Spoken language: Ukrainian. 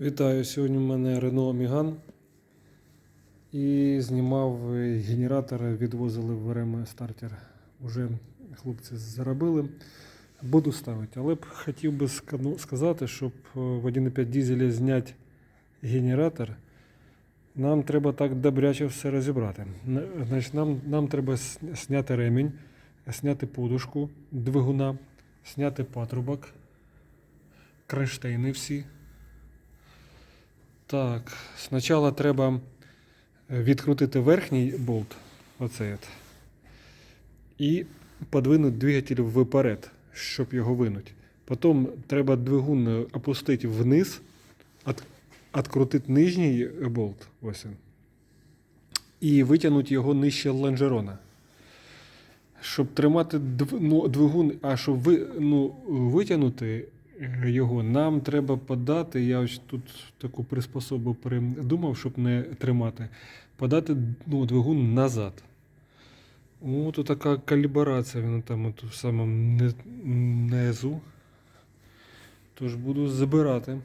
Вітаю! Сьогодні в мене Renault Megane. І знімав генератор, відвозили в РМ стартер. Уже хлопці заробили. Буду ставити. Але б хотів би сказати, щоб е, в 1.5 дізелі зняти генератор, нам треба так добряче все розібрати. Значить, нам, нам треба зняти ремінь, зняти подушку двигуна, зняти патрубок, кронштейни всі. Так, спочатку треба е, відкрутити верхній болт, оцей от, і подвинути двигатель вперед, щоб його винути. Потім треба двигун опустити вниз, відкрутити нижній болт, ось він, і витягнути його нижче лонжерона. Щоб тримати дв, ну, двигун, а щоб ви, ну, витягнути його, нам треба подати. Я ось тут таку приспособу придумав, щоб не тримати. Подати ну, двигун назад. От така калібрація, вона там от в самому низу. Тож буду забирати.